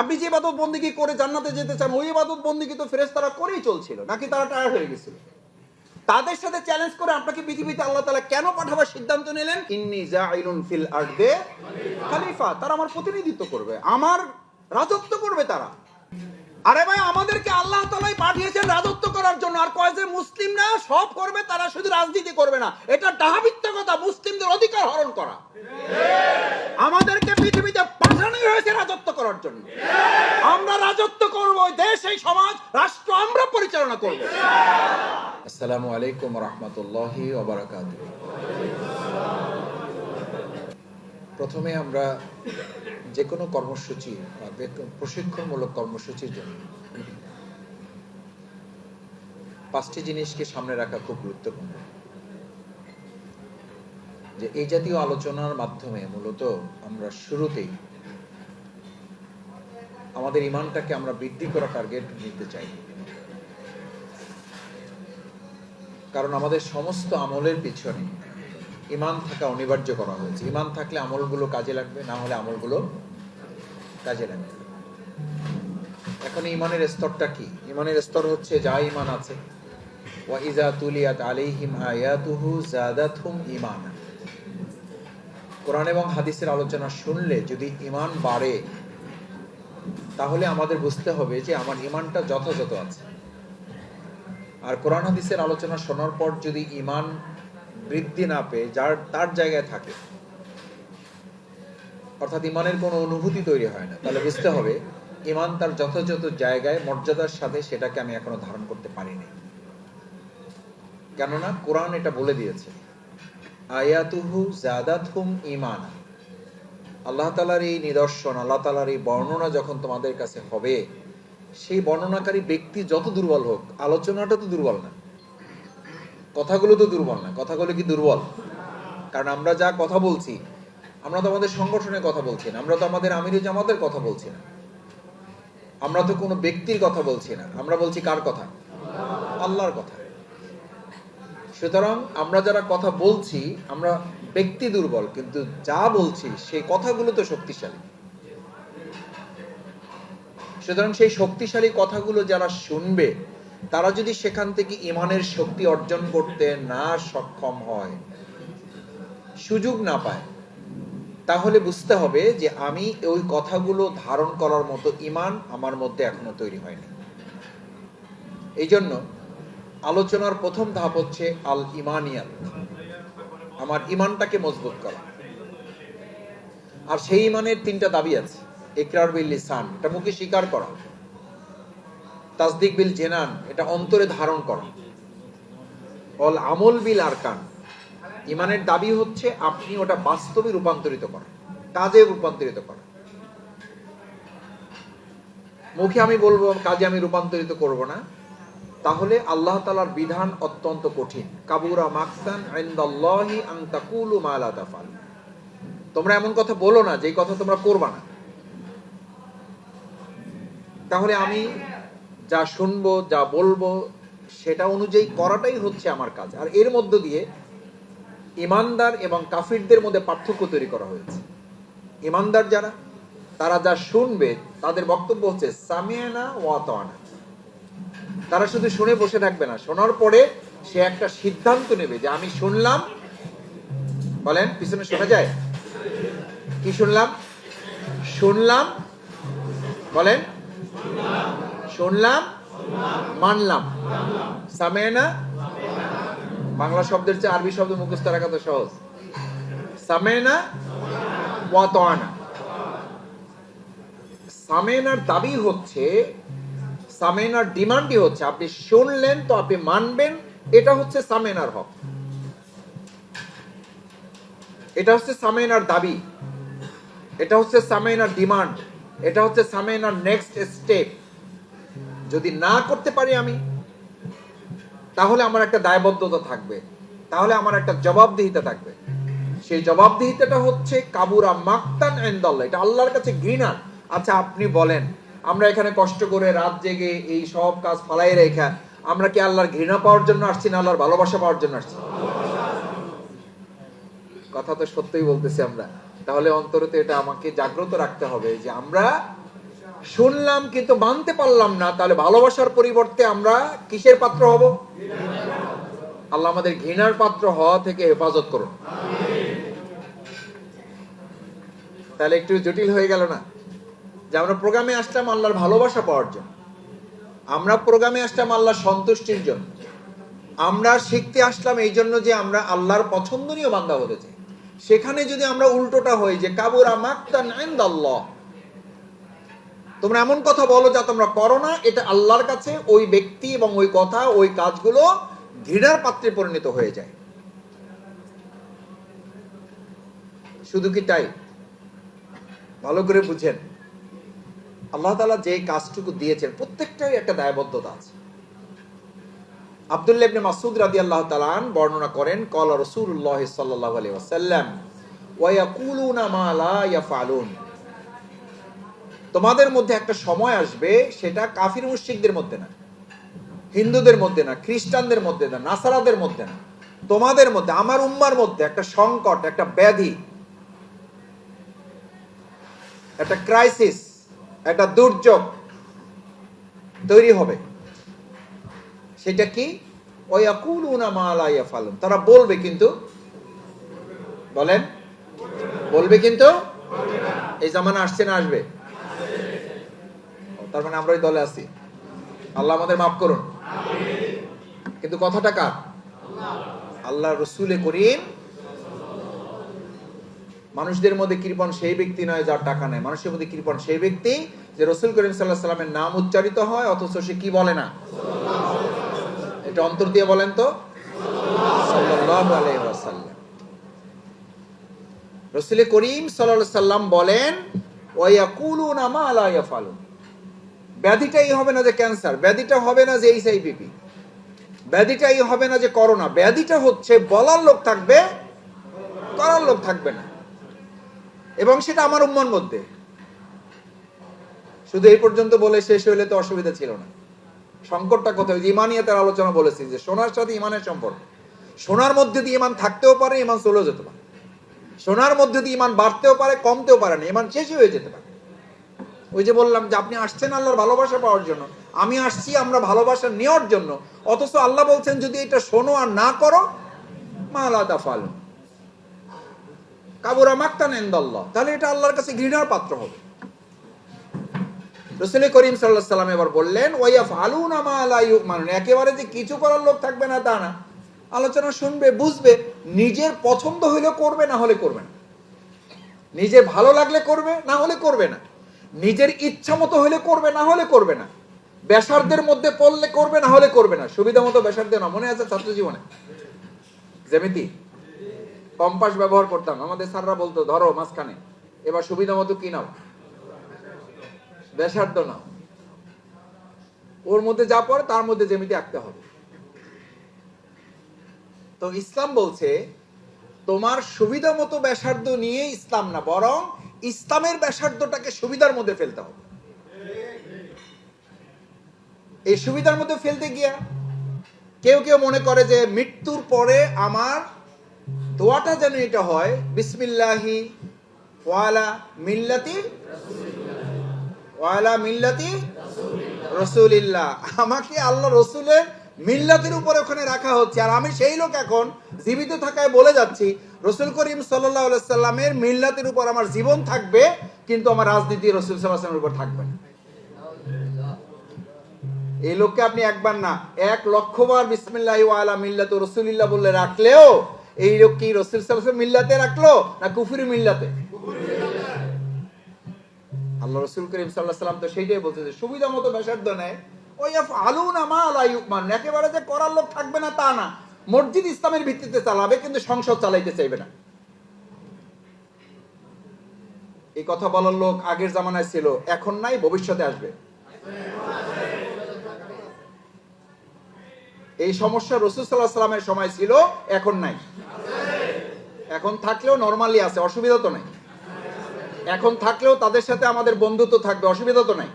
আপনি যে ইবাদত বন্দিগি করে জান্নাতে যেতে চান, ওই ইবাদত বন্দিগি তো ফেরেস তারা করেই চলছিল, নাকি তারা টায়ার্ড হয়ে গেছিল? তাদের সাথে চ্যালেঞ্জ করে আপনাকে পৃথিবীতে আল্লাহ তাআলা কেন পাঠাবার সিদ্ধান্ত নিলেন? ইন্নি জাইলুন ফিল আরদে খালিফা, তারা আমার প্রতিনিধিত্ব করবে, আমার রাজত্ব করবে তারা। আরে ভাই, আমাদেরকে আল্লাহ তালাই পাঠিয়েছেন রাজত্ব করার জন্য, আর কয় যে মুসলিমরা সব করবে, তারা শুধু রাজনীতি করবে না, এটা ডাহাবিত্তকতা মুসলিমদের অধিকার হরণ করা। আমাদেরকে পৃথিবীতে পাঠানোই হয়েছে রাজত্ব করার জন্য। আমরা রাজত্ব করব দেশ, এই সমাজ, রাষ্ট্র আমরা পরিচালনা করব। আসসালামু আলাইকুম রহমতুল্লাহি ওবরাকাত প্রথমে আমরা যে কোনো কর্মসূচি বা প্রশিক্ষণমূলক কর্মসূচির জন্য পাঁচটি জিনিসকে সামনে রাখা খুব গুরুত্বপূর্ণ। যে এই জাতীয় আলোচনার মাধ্যমে মূলত আমরা শুরুতেই আমাদের ইমানটাকে আমরা বৃদ্ধি করা টার্গেট নিতে চাই। কারণ আমাদের সমস্ত আমলের পিছনে ইমান থাকা অনিবার্য করা হয়েছে। ইমান থাকলে আমলগুলো কাজে লাগবে, না হলে আমলগুলো কাজে লাগবে। এখন ইমানের স্তরটা কি? ইমানের স্তর হচ্ছে যা ইমান আছে। ওয়া ইজা তুলিয়াত আলাইহিম আয়াতুহু জাদাতহুম ঈমানা। কোরআন এবং হাদিসের আলোচনা শুনলে যদি ইমান বাড়ে তাহলে আমাদের বুঝতে হবে যে আমার ইমানটা যথাযথ আছে। আর কোরআন হাদিসের আলোচনা শোনার পর যদি ইমান বৃদ্ধি না পেয়ে যার, তার জায়গায় থাকে, অর্থাৎ ইমানের কোনো অনুভূতি তৈরি হয় না, তাহলে বুঝতে হবে ইমান তার যথাযথ জায়গায়, মর্যাদার সাথে সেটাকে আমি এখনও ধারণ করতে পারিনি। কেননা কোরআন এটা বলে দিয়েছে, আয়াতুহু জাদাতহুম ইমান আল্লাহ তালার এই নিদর্শন, আল্লাহ তালার এই বর্ণনা যখন তোমাদের কাছে হবে, সেই বর্ণনাকারী ব্যক্তি যত দুর্বল হোক, আলোচনাটা তো দুর্বল না। কথাগুলো তো দুর্বল না। কথাগুলো কি দুর্বল? কারণ আমরা যা কথা বলছি, আমরা তো আমাদের সংগঠনের কথা বলছি না, আমরা তো আমাদের আমিরি জামাতের কথা বলছি না। আমরা তো কোনো ব্যক্তির কথা বলছি না। আমরা বলছি কার কথা? আল্লাহর কথা। সুতরাং আমরা যারা কথা বলছি, আমরা ব্যক্তি দুর্বল, কিন্তু যা বলছি, সেই কথাগুলো তো শক্তিশালী। সুতরাং সেই শক্তিশালী কথাগুলো যারা শুনবে, তারা যদি সেখান থেকে ইমানের শক্তি অর্জন করতে না সক্ষম হয়, সুযোগ না পায়, তাহলে বুঝতে হবে যে আমি ওই কথাগুলো ধারণ করার মতো ইমান আমার মধ্যে এখনও তৈরি হয়নি। এই জন্য আলোচনার প্রথম ধাপ হচ্ছে আল ইমানিয়াত আমার ইমানটাকে মজবুত করা। আর সেই ইমানের তিনটা দাবি আছে। ইকরার বিল লিসান, এটা মুখে স্বীকার করা। তাসদিক বিল জেনান, এটা অন্তরে ধারণ করা। অল আমল বিল আরকান ইমানের দাবি হচ্ছে আপনি ওটা বাস্তবে রূপান্তরিত করা, কাজে রূপান্তরিত করা। মুখে আমি বলব, কাজে আমি রূপান্তরিত করব না। তাহলে আল্লাহ তালার বিধান অত্যন্ত কঠিন। কাবুরা মাকসান তোমরা এমন কথা বলো না যে কথা তোমরা করবা না। তাহলে আমি যা শুনব, যা বলব, সেটা অনুযায়ী করাটাই হচ্ছে আমার কাজ। আর এর মধ্য দিয়ে ইমানদার এবং কাফিরদের মধ্যে পার্থক্য তৈরি করা হয়েছে। ইমানদার যারা, তারা যা শুনবে, তাদের বক্তব্য হচ্ছে, সামিয়ানা ওয়াতানা তারা শুধু শুনে বসে থাকবে না, শোনার পরে সে একটা সিদ্ধান্ত নেবে যে আমি শুনলাম। বলেন, পিছনে শোনা যায়? কি শুনলাম? শুনলাম, বলেন, শুনলাম, মানলাম। সামেনা? বাংলা শব্দের চেয়ে আরবি শব্দ মুখস্থ রাখা তো সহজ। সামেনা, ওয়াতানা। সামেনার দাবি হচ্ছে সামেনার ডিমান্ডই হচ্ছে, আপনি শুনলেন তো আপনি মানবেন, এটা হচ্ছে সামেনার হক। এটা হচ্ছে সামেনার দাবি, এটা হচ্ছে সামেনার ডিমান্ড, এটা হচ্ছে সামেনার নেক্সট স্টেপ যদি না করতে পারি আমি, তাহলে আমার একটা দায়বদ্ধতা থাকবে, তাহলে আমার একটা জবাবদিহিতা থাকবে। সেই জবাবদিহিতাটা হচ্ছে কাবুরা মাক্তান এন্দাল্লাহ এটা আল্লাহর কাছে ঘৃণা। আচ্ছা আপনি বলেন আমরা এখানে কষ্ট করে রাত জেগে এই সব কাজ ফালাই রেখা, আমরা কি আল্লাহর ঘৃণা পাওয়ার জন্য আসছি না আল্লাহর ভালোবাসা পাওয়ার জন্য আসছি? কথা তো সত্যই বলতেছি আমরা। তাহলে অন্তরতে এটা আমাকে জাগ্রত রাখতে হবে যে আমরা শুনলাম কিন্তু মানতে পারলাম না, তাহলে ভালোবাসার পরিবর্তে আমরা কিসের পাত্র হব? আল্লাহ আমাদের ঘৃণার পাত্র হওয়া থেকে হেফাজত করুন। তাহলে একটু জটিল হয়ে গেল না? যে আমরা প্রোগ্রামে আসলাম আল্লাহর ভালোবাসা পাওয়ার জন্য। আমরা প্রোগ্রামে আসলাম আল্লাহর সন্তুষ্টির জন্য। আমরা শিখতে আসলাম এই জন্য যে আমরা আল্লাহর পছন্দনীয় বান্দা হতে চাই। সেখানে যদি আমরা উল্টোটা হই যে কাবুরা মাক্তান আল্লাহ তোমরা এমন কথা বলো যা তোমরা করো না, এটা আল্লাহর কাছে ওই ব্যক্তি এবং ওই কথা, ওই কাজগুলো ঘৃণার পাত্রে পরিণত হয়ে যায়। শুধু কি তাই? ভালো করে বুঝেন। আল্লাহ তালা যে কাজটুকু দিয়েছেন প্রত্যেকটাই একটা দায়বদ্ধতা আছে। আব্দুল্লাহ ইবনে মাসুদ রাদিয়াল্লাহু তাআলা আন বর্ণনা করেন, কলা রাসূলুল্লাহ সাল্লাল্লাহু আলাইহি ওয়াসাল্লাম, ওয়া ইয়াকুলুনা মা লা তোমাদের মধ্যে একটা সময় আসবে, সেটা কাফির মুশরিকদের মধ্যে না, হিন্দুদের মধ্যে না, খ্রিস্টানদের মধ্যে না, নাসারাদের মধ্যে না, তোমাদের মধ্যে, আমার উম্মার মধ্যে একটা সংকট, একটা ব্যাধি, একটা ক্রাইসিস একটা দুর্যোগ তৈরি হবে। সেটা কি? ইয়াফালুন। তারা বলবে কিন্তু, বলেন, বলবে কিন্তু, এই জামানা আসছে না আসবে? তার মানে আমরা ওই দলে আছি। আল্লাহ আমাদের মাফ করুন। কিন্তু কথাটা কার? আল্লাহ রসুলে করিম মানুষদের মধ্যে কৃপণ সেই ব্যক্তি নয় যার টাকা নেই। মানুষের মধ্যে কৃপণ সেই ব্যক্তি যে রসুল করিম সাল্লাহ সাল্লামের নাম উচ্চারিত হয়, অথচ সে কি বলে না? এটা অন্তর দিয়ে বলেন তো। রসুল করিম সাল্লাল্লাহু সাল্লাম বলেন, ওয়ায়াকুলুনা মা লা ইয়াফালুন। ব্যাধিটাই হবে না যে ক্যান্সার, ব্যাধিটা হবে না যে এইচআইভি। ব্যাধিটাই হবে না যে করোনা। ব্যাধিটা হচ্ছে, বলার লোক থাকবে, করার লোক থাকবে না। এবং সেটা আমার উম্মার মধ্যে। শুধু এই পর্যন্ত বলে শেষ হইলে তো অসুবিধা ছিল না। সংকটটা কোথায়? ইমানিয়াতের আলোচনা বলেছি যে, সোনার সাথে ইমানের সম্পর্ক। সোনার মধ্যে দিয়ে ইমান থাকতেও পারে, ইমান চলেও যেতে পারে। সোনার মধ্যে দিয়ে ইমান বাড়তেও পারে, কমতেও পারে না, ইমান শেষই হয়ে যেতে পারে। ওই যে বললাম যে, আপনি আসছেন আল্লাহর ভালোবাসা পাওয়ার জন্য। আমি আসছি আমরা ভালোবাসা নেওয়ার জন্য। অথচ আল্লাহ বলছেন, যদি এটা শোনো আর না করো মালাদা ফালুন কাবুরা মাক্তান এন্দাল্লাহ তাহলে এটা আল্লাহর কাছে ঘৃণার পাত্র হবে। রসুল করিম সাল্লাহ সাল্লাম এবার বললেন ওয়াইয়াফ আলুন মানুন একেবারে যে কিছু করার লোক থাকবে না, তা না। আলোচনা শুনবে, বুঝবে, নিজের পছন্দ হইলে করবে, না হলে করবে না। নিজের ভালো লাগলে করবে, না হলে করবে না। নিজের ইচ্ছা মতো হলে করবে, না হলে করবে না। বেসারদের মধ্যে পড়লে করবে, না হলে করবে না। সুবিধা মতো বেসারদের না, মনে আছে ছাত্র জীবনে? যেমিতি কম্পাস ব্যবহার করতাম। আমাদের স্যাররা বলতো, ধরো মাঝখানে। এবার সুবিধা মতো কি নাও? ব্যাসার্ধ নাও। ওর মধ্যে যা পড়ে, তার মধ্যে যেমিতি আঁকতে হবে। তো ইসলাম বলছে, তোমার সুবিধা মতো ব্যাসার্ধ নিয়ে ইসলাম না, বরং ইসলামের ব্যাসার্ধটাকে সুবিধার মধ্যে ফেলতে হবে। এই সুবিধার মধ্যে ফেলতে গিয়া কেউ কেউ মনে করে যে, মৃত্যুর পরে আমার দোয়াটা যেন এটা হয়, বিসমিল্লাহি ওয়ালা মিল্লাতি ওয়ালা মিল্লাতি রসুলিল্লাহ। আমাকে আল্লাহ রসুলের মিল্লাতের উপরে ওখানে রাখা হচ্ছে। আর আমি সেই লোক এখন জীবিত থাকায় বলে যাচ্ছি, রসুল করিম সাল্লাহ সাল্লামের মিল্লাতের উপর আমার জীবন থাকবে, কিন্তু আমার রাজনীতি রসুল সাল্লামের উপর থাকবে না। এই লোককে আপনি একবার না, এক লক্ষবার বিসমিল্লাহ ওয়ালা মিল্লাত রসুলিল্লাহ বলে রাখলেও এই লোক কি রসুল সাল্লাম মিল্লাতে রাখল না কুফুরি মিল্লাতে? আল্লাহ রসুল করিম সাল্লাহ তো সেইটাই বলছে যে সুবিধা মতো ব্যাসার্ধ নেয়। ওই আলু না মা আলাইমান একেবারে যে করার লোক থাকবে না তা না। মসজিদ ইসলামের ভিত্তিতে চালাবে, কিন্তু সংসদ চালাইতে চাইবে না। এই কথা বলার লোক আগের জামানায় ছিল, এখন নাই, ভবিষ্যতে আসবে। এই সমস্যা রসুল সাল্লাহ সাল্লামের সময় ছিল, এখন নাই। এখন থাকলেও নর্মালি আছে, অসুবিধা তো নাই। এখন থাকলেও তাদের সাথে আমাদের বন্ধুত্ব থাকবে, অসুবিধা তো নাই।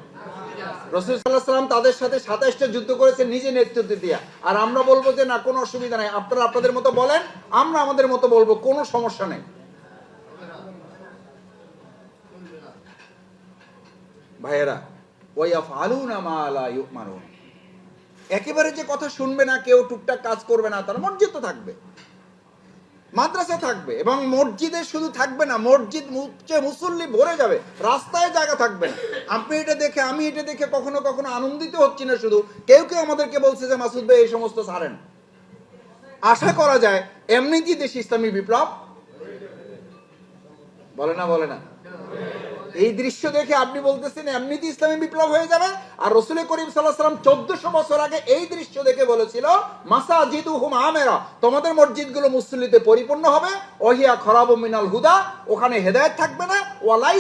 রসুল সাল্লাহ সাল্লাম তাদের সাথে সাতাইশটা যুদ্ধ করেছে, নিজে নেতৃত্ব দিয়া। আর আমরা বলব যে, না, কোনো অসুবিধা নাই। আপনারা আপনাদের মতো বলেন, আমরা আমাদের মতো বলব, কোনো সমস্যা নেই। ভাইয়েরা, ওয়াইয়াফআলুনা মা লা ইউমারুন একেবারে যে কথা শুনবে না, কেউ টুকটাক কাজ করবে না, তার মসজিদ তো থাকবে। মাদ্রাসা থাকবে এবং মসজিদে শুধু থাকবে না, মসজিদ মুসল্লি ভরে যাবে, রাস্তায় জায়গা থাকবে না। আপনি এটা দেখে, আমি এটা দেখে কখনো কখনো আনন্দিত হচ্ছি না শুধু। কেউ কেউ আমাদেরকে বলছে যে, মাসুদ ভাই, এই সমস্ত ছাড়েন। আশা করা যায়, এমনিতেই দেশ ইসলামী বিপ্লব। বলে না বলে না। এই দৃশ্য দেখে আপনি বলতেছেন, এমনিতে ইসলামী বিপ্লব হয়ে যাবে? আর রসুল করিম সাল্লাহ সাল্লাম চোদ্দশো বছর আগে এই দৃশ্য দেখে বলেছিল মাসা জিদু হুম আমেরা, তোমাদের মসজিদগুলো মুসল্লিতে পরিপূর্ণ হবে। ওহিয়া খরাব মিনাল হুদা, ওখানে হেদায়েত থাকবে না। ওয়ালাই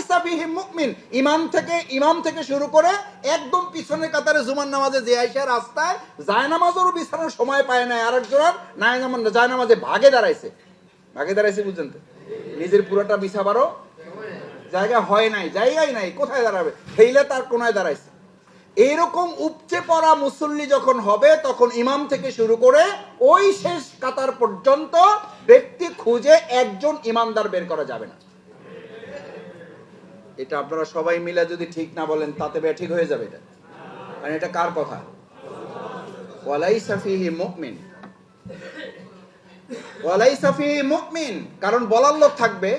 ইমাম থেকে ইমাম থেকে শুরু করে একদম পিছনের কাতারে জুমার নামাজে যে আইসা রাস্তায় জায়নামাজেরও বিছানোর সময় পায় না আরেকজনের, নাই জায়নামাজে ভাগে দাঁড়াইছে। ভাগে দাঁড়াইছে বুঝছেন তো? নিজের পুরোটা বিছাবারও জায়গা হয় নাই, জায়গাই নাই, কোথায় দাঁড়াবে? ফেইলে তার কোনায় দাঁড়াইছে। এইরকম উপচে পড়া মুসল্লি যখন হবে, তখন ইমাম থেকে শুরু করে ওই শেষ কাতার পর্যন্ত ব্যক্তি খুঁজে একজন ইমানদার বের করা যাবে না। এটা আপনারা সবাই মিলে যদি ঠিক না বলেন, তাতে বে ঠিক হয়ে যাবে এটা। কারণ এটা কার কথা? ওয়ালাই সাফিহি মুকমিন ওয়ালাই সাফিহি মুকমিন কারণ বলার লোক থাকবে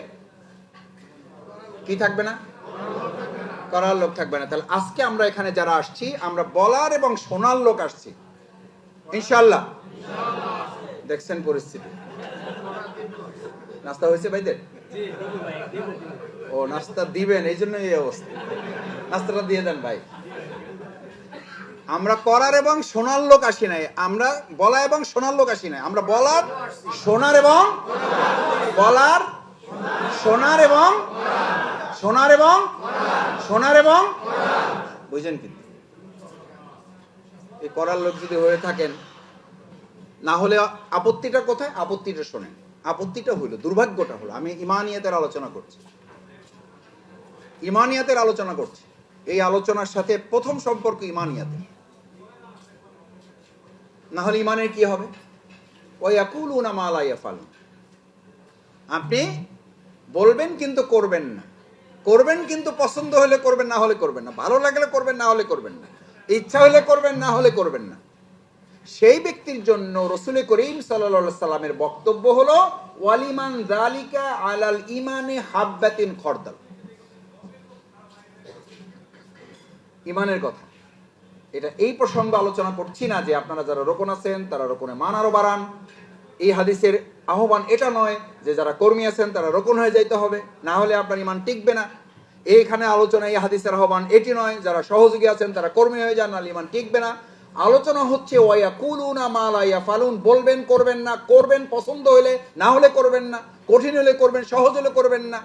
কি থাকবে না? করার লোক থাকবে না। তাহলে আজকে আমরা এখানে যারা আসছি, আমরা বলার এবং শোনার লোক আসছি। ইনশাল্লাহ দেখছেন পরিস্থিতি। নাস্তা হয়েছে ভাইদের? ও, নাস্তা দিবেন, এই জন্য এই অবস্থা। নাস্তাটা দিয়ে দেন ভাই। আমরা করার এবং শোনার লোক আসি নাই। আমরা বলা এবং শোনার লোক আসি নাই। আমরা বলার, শোনার এবং বলার, শোনার এবং শোনার এবং শোনার এবং বুঝছেন কিন্তু? এই করার লোক যদি হয়ে থাকেন, না হলে আপত্তিটা কোথায়? আপত্তিটা শোনেন। আপত্তিটা হইল, দুর্ভাগ্যটা হলো, আমি ইমানিয়াতের আলোচনা করছি। ইমানিয়াতের আলোচনা করছি। এই আলোচনার সাথে প্রথম সম্পর্ক ইমানিয়াতের। না হলে ইমানের কি হবে? ওই আকুল উনা মালা ইয়াফালুন। আপনি বলবেন কিন্তু করবেন না। করবেন কিন্তু পছন্দ হলে করবেন, না হলে করবেন না। ভালো লাগলে করবেন, না হলে করবেন না। ইচ্ছা হলে করবেন, না হলে করবেন না। সেই ব্যক্তির জন্য রসুল করিম সাল্লা সাল্লামের বক্তব্য হলো, ওয়ালিমান জালিকা আলাল ইমানে হাব্বাতিন খরদাল। ইমানের কথা। এটা এই প্রসঙ্গ আলোচনা করছি না যে আপনারা যারা রোকন আছেন, তারা রোকনে মান আরও বাড়ান। এই হাদিসের আহ্বান এটা নয় যে যারা কর্মী আছেন তারা রোকন হয়ে যাইতে হবে, না হলে আপনার ইমান টিকবে না। এইখানে আলোচনা, এই হাদিসের আহ্বান এটি নয়, যারা সহযোগী আছেন তারা কর্মী হয়ে যান, নাহলে ইমান টিকবে না। আলোচনা হচ্ছে, ওয়া কুলুনা মালাইয়া ফালুন বলবেন, করবেন না, করবেন পছন্দ হলে, না হলে করবেন না, কঠিন হলে করবেন, সহজ হলে করবেন না।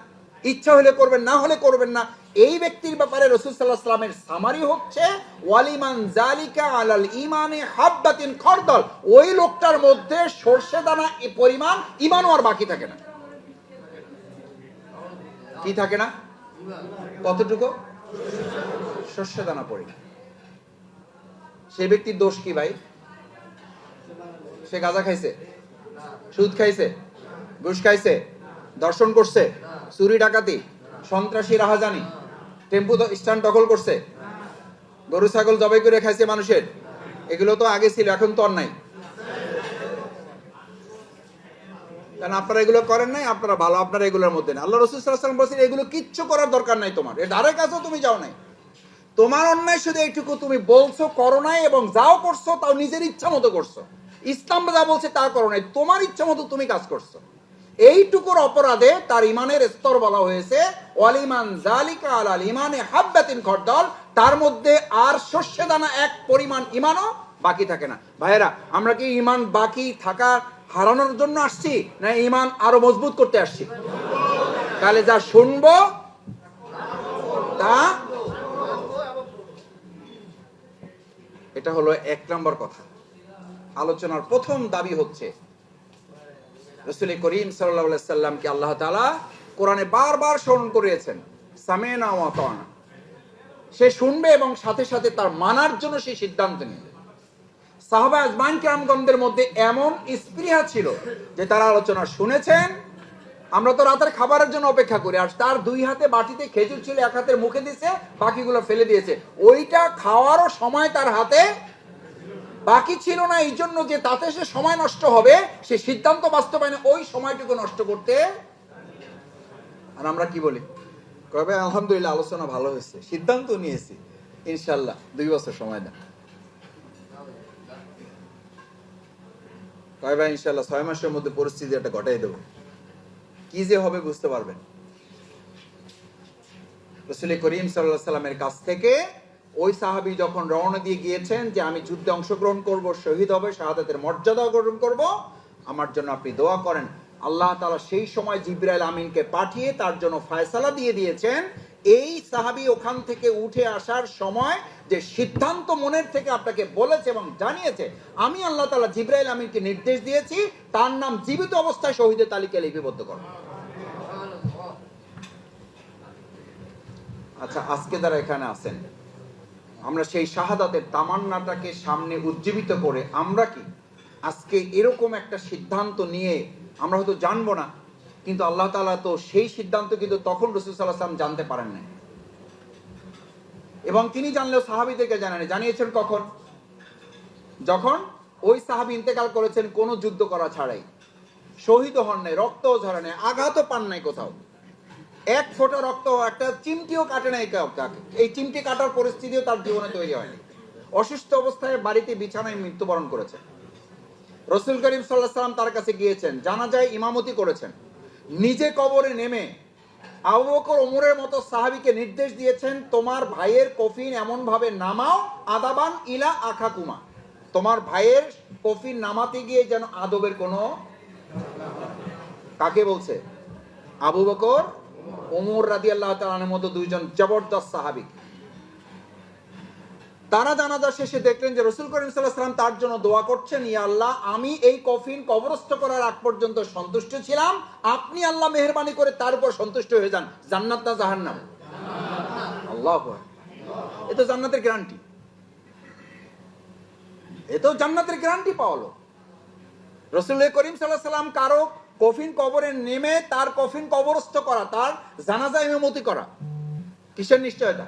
ইচ্ছা হলে করবেন, না হলে করবেন না। এই ব্যক্তির ব্যাপারে রসুল সাল্লাহ সাল্লামের সামারি হচ্ছে, ওয়ালিমান জালিকা আলাল ইমানে হাব্বাতিন খরদল। ওই লোকটার মধ্যে সর্ষে দানা এ পরিমাণ ইমানও আর বাকি থাকে না। কি থাকে না? কতটুকু? সর্ষে দানা পরিমাণ সে ব্যক্তির দোষ কি ভাই? সে গাঁজা খাইছে? সুদ খাইছে? ঘুষ খাইছে? দর্শন করছে? চুরি, ডাকাতি, সন্ত্রাসী, রাহাজানি, টেম্পু স্ট্যান্ড দখল করছে। গরু, ছাগল জবাই করে খাইছে মানুষের। এগুলো তো আগে ছিল, এখন তো নাই। কারণ আপনারা এগুলো করেন নাই, আপনারা ভালো, আপনারা এগুলোর মধ্যে আল্লাহ রসুল সাল্লাম বলছেন, এগুলো কিচ্ছু করার দরকার নাই তোমার। এর ধারে কাছেও তুমি যাও নাই। তোমার অন্যায় শুধু এইটুকু তুমি বলছো, করো নাই এবং যাও করছ, তাও নিজের ইচ্ছা মতো করছ। ইসলাম যা বলছে তা করো নাই। তোমার ইচ্ছা মতো তুমি কাজ করছ। এইটুকুর অপরাধে তার ইমানের স্তর বলা হয়েছে, ওয়ালিমান জালিকা আলাল ইমানে হাব্বাতিন খরদল তার মধ্যে আর শস্য দানা এক পরিমাণ ইমানও বাকি থাকে না। ভাইয়েরা, আমরা কি ইমান বাকি থাকা হারানোর জন্য আসছি, না ইমান আরও মজবুত করতে আসছি? তাহলে যা শুনব, তা এটা হলো এক নম্বর কথা। আলোচনার প্রথম দাবি হচ্ছে রসুল করিম সাল্লাহ সাল্লামকে আল্লাহ তালা কোরআনে বারবার স্মরণ করিয়েছেন, সামেনা সে শুনবে এবং সাথে সাথে তার মানার জন্য সে সিদ্ধান্ত নেবে। সাহাবা আজমান কেরামগণদের মধ্যে এমন স্পৃহা ছিল যে তারা আলোচনা শুনেছেন, আমরা তো রাতের খাবারের জন্য অপেক্ষা করি, আর তার দুই হাতে বাটিতে খেজুর ছিল, এক হাতের মুখে দিয়েছে বাকিগুলো ফেলে দিয়েছে। ওইটা খাওয়ারও সময় তার হাতে বাকি ছিল না এই জন্য যে তাতে সে সময় নষ্ট হবে, সে সিদ্ধান্ত বাস্তবায়নে ওই সময়টুকু নষ্ট করতে আর আমরা কি বলি? কবে? আলহামদুলিল্লাহ, আলোচনা ভালো হয়েছে। সিদ্ধান্ত নিয়েছি ইনশাল্লাহ দুই বছর সময় দেন। কয় ভাই ইনশাল্লাহ ছয় মাসের মধ্যে পরিস্থিতি একটা ঘটাই দেবো। কি যে হবে বুঝতে পারবেন? রসুল করিম সাল্লাহ সাল্লামের কাছ থেকে ওই সাহাবি যখন রওনা দিয়ে গিয়েছেন যে আমি যুদ্ধে অংশগ্রহণ করব, শহীদ হবে, শাহাদাতের মর্যাদা গ্রহণ করব, আমার জন্য আপনি দোয়া করেন। আল্লাহ তালা সেই সময় জিব্রাইল আমিনকে পাঠিয়ে তার জন্য ফায়সালা দিয়ে দিয়েছেন। এই সাহাবি ওখান থেকে উঠে আসার সময় যে সিদ্ধান্ত মনের থেকে আপনাকে বলেছে এবং জানিয়েছে, আমি আল্লাহ তালা জিব্রাইল আমিনকে নির্দেশ দিয়েছি, তার নাম জীবিত অবস্থায় শহীদের তালিকায় লিপিবদ্ধ করো। আচ্ছা আজকে যারা এখানে আছেন আমরা সেই শাহাদাতের তামান্নাটাকে সামনে উজ্জীবিত করে আমরা কি? আজকে এরকম একটা সিদ্ধান্ত নিয়ে আমরা হয়তো জানব না, কিন্তু আল্লাহ তাআলা তো সেই সিদ্ধান্ত কিন্তু তখন রসুল সাল্লাহ সাল্লাম জানতে পারেন না এবং তিনি জানলেও সাহাবি সাহাবিদেরকে জানেন জানিয়েছেন কখন? যখন ওই সাহাবি ইন্তেকাল করেছেন কোনো যুদ্ধ করা ছাড়াই। শহীদ হন নাই, রক্তও ঝরে নাই, আঘাতও পান নাই কোথাও। এক ফোঁটা রক্ত একটা চিমটিও কাটে নাই কাকে। এই চিমটি কাটার পরিস্থিতিও তার জীবনে তৈরি হয়নি। অসুস্থ অবস্থায় বাড়িতে বিছানায় মৃত্যুবরণ করেছে রসুল করিম সাল্লাহ সাল্লাম তার কাছে গিয়েছেন। জানা যায় ইমামতি করেছেন। নিজে কবরে নেমে আবু বকর ওমরের মতো সাহাবিকে নির্দেশ দিয়েছেন, তোমার ভাইয়ের কফিন এমন ভাবে নামাও, আদাবান ইলা আখাকুমা। তোমার ভাইয়ের কফিন নামাতে গিয়ে যেন আদবের কোনো কাকে বলছে? আবু বকর ওমর রাদি আল্লাহ তালানের মতো দুইজন জবরদস্ত সাহাবি। তারা জানাজা শেষে দেখলেন যে রসুল করিম সাল্লাম তার জন্য দোয়া করছেন, ইয়া আল্লাহ, আমি এই কফিন কবরস্থ করার আগ পর্যন্ত সন্তুষ্ট ছিলাম। আপনি আল্লাহ মেহরবানি করে তার উপর সন্তুষ্ট হয়ে যান। জান্নাত না জাহান্নাম? আল্লাহ এ তো জান্নাতের গ্যারান্টি এ তো জান্নাতের গ্যারান্টি পাওয়া পাওয়ালো রসুল করিম সাল্লাহ সাল্লাম কারও কফিন কবরে নেমে তার কফিন কবরস্থ করা, তার জানাজা ইমামতি করা। কিসের নিশ্চয়তা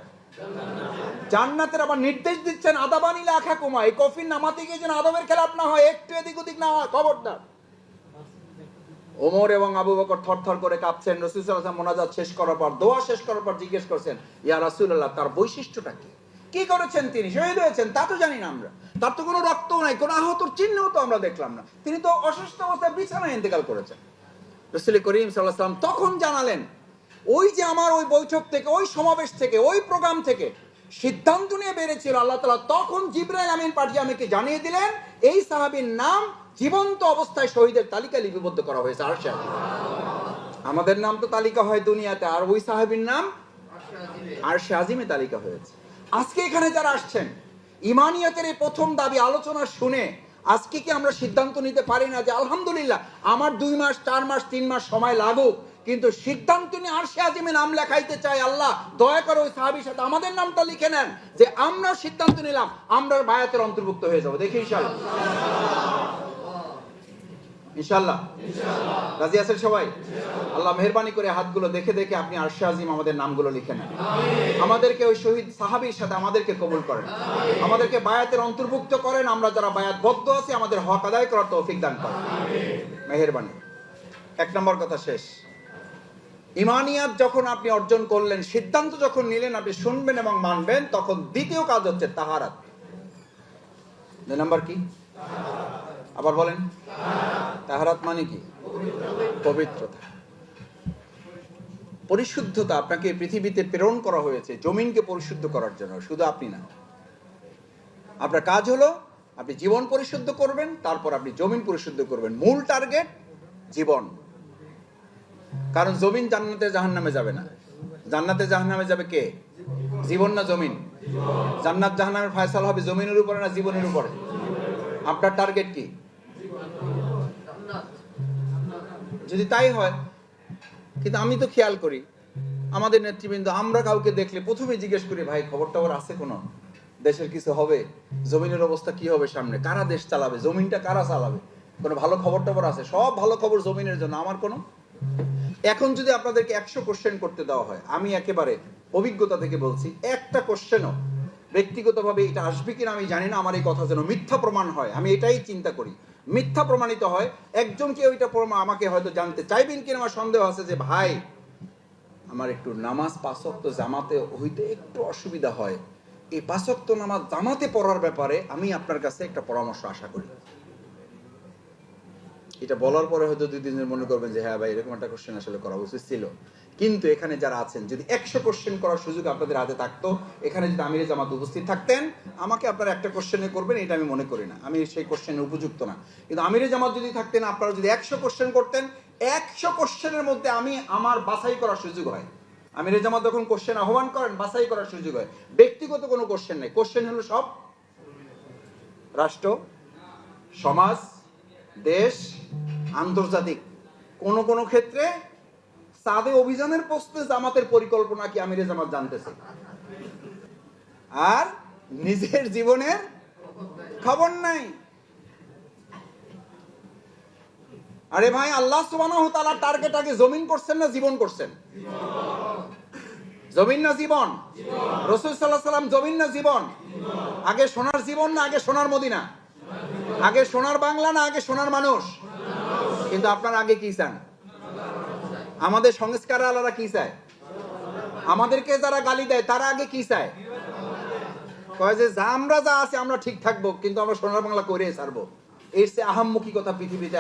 জান্নাতের আবার নির্দেশ দিচ্ছেন আদাবানি লেখা কুমা। এই কফিন নামাতে গিয়ে যেন আদবের খেলাপ না হয়, একটু এদিক ওদিক না হয়, খবরদার। ওমর এবং আবু বকর থরথর করে কাঁপছেন, রসুল মোনাজাত শেষ করার পর, দোয়া শেষ করার পর জিজ্ঞেস করছেন, ইয়া রাসূলুল্লাহ, তার বৈশিষ্ট্যটা কি? কি করেছেন তিনি? শহীদ হয়েছেন, তা তো জানি না আমরা। তার তো কোনো রক্ত নাই, কোনো আহতর চিহ্নও তো আমরা দেখলাম না। তিনি তো অসুস্থ অবস্থায় বিছানায় ইন্তেকাল করেছেন। রসুল করিম সাল্লাহ সাল্লাম তখন জানালেন, ওই যে আমার ওই বৈঠক থেকে, ওই সমাবেশ থেকে, ওই প্রোগ্রাম থেকে সিদ্ধান্ত নিয়ে বেড়েছিল আল্লাহ তালা তখন জিব্রাইল আমিন পাঠিয়ে আমাকে জানিয়ে দিলেন, এই সাহাবীর নাম জীবন্ত অবস্থায় শহীদের তালিকা লিপিবদ্ধ করা হয়েছে আর আমাদের নাম তো তালিকা হয় দুনিয়াতে, আর ওই সাহাবীর নাম আর সে আজিমে তালিকা হয়েছে। আজকে এখানে যারা আসছেন, ইমানিয়াতের এই প্রথম দাবি আলোচনা শুনে আজকে কি আমরা সিদ্ধান্ত নিতে পারি না যে আলহামদুলিল্লাহ আমার দুই মাস, চার মাস, তিন মাস সময় লাগুক, কিন্তু সিদ্ধান্ত নিয়ে আর সে আজিমে নাম লেখাইতে চাই আল্লাহ, দয়া করে ওই সাহাবির সাথে আমাদের নামটা লিখে নেন যে আমরা সিদ্ধান্ত নিলাম আমরা বায়াতের অন্তর্ভুক্ত হয়ে যাব। দেখি ইনশাল্লাহ ইনশাল্লাহ রাজি আছেন সবাই? আল্লাহ মেহরবানি করে হাতগুলো দেখে দেখে আপনি আরশে আজিম আমাদের নামগুলো লিখে নেন। আমাদেরকে ওই শহীদ সাহাবীর সাথে আমাদেরকে কবুল করেন। আমাদেরকে বায়াতের অন্তর্ভুক্ত করেন, আমরা যারা বায়াত বদ্ধ আছি, আমাদের হক আদায় করার তৌফিক দান করেন। মেহেরবানি। এক নম্বর কথা শেষ। ইমানিয়াত যখন আপনি অর্জন করলেন, সিদ্ধান্ত যখন নিলেন, আপনি শুনবেন এবং মানবেন, তখন দ্বিতীয় কাজ হচ্ছে তাহারাত। দুই নাম্বার কি? আবার বলেন। তাহারাত মানে কি? পবিত্রতা। পরিশুদ্ধতা আপনাকে পৃথিবীতে প্রেরণ করা হয়েছে, জমিনকে পরিশুদ্ধ করার জন্য, শুধু আপনি না। আপনার কাজ হলো, আপনি জীবন পরিশুদ্ধ করবেন, তারপর আপনি জমিন পরিশুদ্ধ করবেন। মূল টার্গেট, জীবন। কারণ জমিন জান্নাতে জাহান নামে যাবে না। জান্নাতে জাহান নামে যাবে কে? জীবন না জমিন? জান্নাত জাহান্নামের ফয়সাল হবে জমিনের উপরে না জীবনের উপরে? আপনার টার্গেট কি? যদি তাই হয়, কিন্তু আমি তো খেয়াল করি, আমাদের নেতৃবৃন্দ, আমরা কাউকে দেখলে প্রথমে জিজ্ঞেস করি, ভাই খবর টবর আছে কোনো? দেশের কিছু হবে? জমিনের অবস্থা কি হবে সামনে? কারা দেশ চালাবে? জমিনটা কারা চালাবে? কোনো ভালো খবর টবর আছে? সব ভালো খবর জমিনের জন্য, আমার কোনো? এখন যদি আপনাদেরকে একশো কোশ্চেন করতে দেওয়া হয়, আমি একেবারে অভিজ্ঞতা থেকে বলছি, একটা কোশ্চেনও ব্যক্তিগতভাবে এটা আসবে কিনা আমি জানি না, আমার এই কথা যেন মিথ্যা প্রমাণ হয়, আমি এটাই চিন্তা করি। মিথ্যা প্রমাণিত হয়। একজন কি ওইটা আমাকে হয়তো জানতে চাইবেন কিনা আমার সন্দেহ আছে যে, ভাই, আমার একটু নামাজ পাশক্ত জামাতে হইতে একটু অসুবিধা হয়। এই পাশক্ত নামাজ জামাতে পড়ার ব্যাপারে আমি আপনার কাছে একটা পরামর্শ আশা করি। এটা বলার পরে হয়তো দুই দিনের মনে করবেন যে হ্যাঁ ভাই, এরকম একটা কোশ্চেন আসলে করা উচিত ছিল। কিন্তু এখানে যারা আছেন, যদি একশো কোশ্চেন করার সুযোগ আপনাদের হাতে থাকতো, এখানে যদি আমিরে জামাত উপস্থিত থাকতেন, আমাকে আপনারা একটা কোশ্চেনে করবেন, এটা আমি মনে করি না। আমি সেই কোশ্চেনে উপযুক্ত না। কিন্তু আমিরে জামাত যদি থাকতেন, আপনারা যদি একশো কোশ্চেন করতেন, একশো কোশ্চেনের মধ্যে আমি আমার বাছাই করার সুযোগ হয়। আমিরে জামাত যখন কোশ্চেন আহ্বান করেন, বাছাই করার সুযোগ হয়। ব্যক্তিগত কোনো কোশ্চেন নেই। কোশ্চেন হলো সব? রাষ্ট্র? সমাজ? দেশ আন্তর্জাতিক। কোন কোন ক্ষেত্রে সাদে অভিযানের প্রশ্নে জামাতের পরিকল্পনা কি আমিরে জামাত জানতেছে? আর নিজের জীবনের খবর নাই। আরে ভাই, আল্লাহ সুবহানাহু ওয়া তাআলা টার্গেট আগে জমিন করছেন না জীবন করছেন? জমিন না জীবন? রসুল সাল্লাহ সাল্লাম জমিন না জীবন? আগে সোনার জীবন না আগে সোনার মদিনা? আগে সোনার বাংলা না আগে সোনার মানুষ? কিন্তু আপনার আগে কি চান? আমাদের সংস্কার আলারা কি চায়? আমাদেরকে যারা গালি দেয়, তারা আগে কি চায়? কয় যে, যা আমরা যা আছে আমরা ঠিক থাকব, কিন্তু আমরা সোনার বাংলা করে ছাড়বো। এর সে আহাম্মুখী কথা পৃথিবীতে